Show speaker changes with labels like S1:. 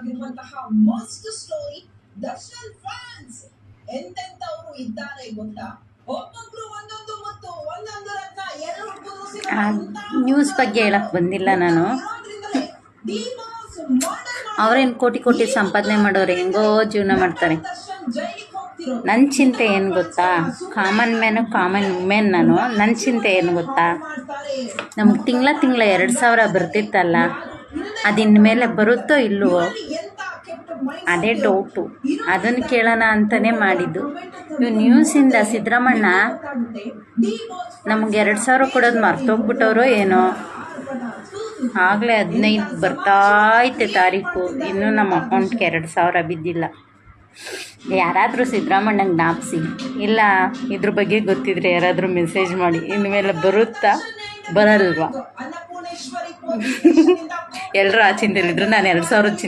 S1: ಆಗಿರುವಂತಹ most story Darshan fans ಎಂತೆಂತವರು ಇದ್ದಾರೆ ಗೊತ್ತಾ? ಒಬ್ಬೊಬ್ರು ಒಂದೊಂದು ಮತ್ತು ಒಂದೊಂದು ರತ್ನ ಎರಡು
S2: ನ್ಯೂಸ್ ಬಗ್ಗೆ ಹೇಳಕ್ ಬಂದಿಲ್ಲ ನಾನು. ಅವ್ರೇನು ಕೋಟಿ ಕೋಟಿ ಸಂಪಾದನೆ ಮಾಡೋರು ಹೆಂಗೋ ಜೀವನ ಮಾಡ್ತಾರೆ. ನನ್ನ ಚಿಂತೆ ಏನು ಗೊತ್ತಾ? ಕಾಮನ್ ಮ್ಯಾನ್ ಕಾಮನ್ ವುಮೆನ್ ನಾನು. ನನ್ನ ಚಿಂತೆ ಏನು ಗೊತ್ತಾ? ನಮ್ಗೆ ತಿಂಗಳ ತಿಂಗಳ ಎರಡು ಸಾವಿರ ಬರ್ತಿತ್ತಲ್ಲ. ಅದಿನ್ಮೇಲೆ ಬರುತ್ತೋ ಇಲ್ಲವೋ ಅದೇ ಡೌಟು. ಅದನ್ನು ಕೇಳೋಣ ಅಂತಲೇ ಮಾಡಿದ್ದು. ಇವು ನ್ಯೂಸಿಂದ ಸಿದ್ದರಾಮಣ್ಣ ನಮ್ಗೆ ಎರಡು ಸಾವಿರ ಕೊಡೋದು ಮರ್ತೋಗ್ಬಿಟ್ಟವ್ರೋ ಏನೋ? ಆಗಲೇ ಹದಿನೈದು ಬರ್ತಾಯ್ತೆ ತಾರೀಕು. ಇನ್ನೂ ನಮ್ಮ ಅಕೌಂಟ್ಗೆ ಎರಡು ಸಾವಿರ ಬಿದ್ದಿಲ್ಲ. ಯಾರಾದರೂ ಸಿದ್ದರಾಮಣ್ಣಂಗೆ ಜ್ಞಾಪಿಸಿ ಇಲ್ಲ, ಇದ್ರ ಬಗ್ಗೆ ಗೊತ್ತಿದ್ರೆ ಯಾರಾದರೂ ಮೆಸೇಜ್ ಮಾಡಿ. ಇನ್ಮೇಲೆ ಬರುತ್ತಾ? ಬರಲ್ವಾ? ಎಲ್ಲರೂ ಆ ಚಿಂತೆಲಿದ್ರು ನಾನು ಎರಡು ಸಾವಿರ ಚಿಂತೆ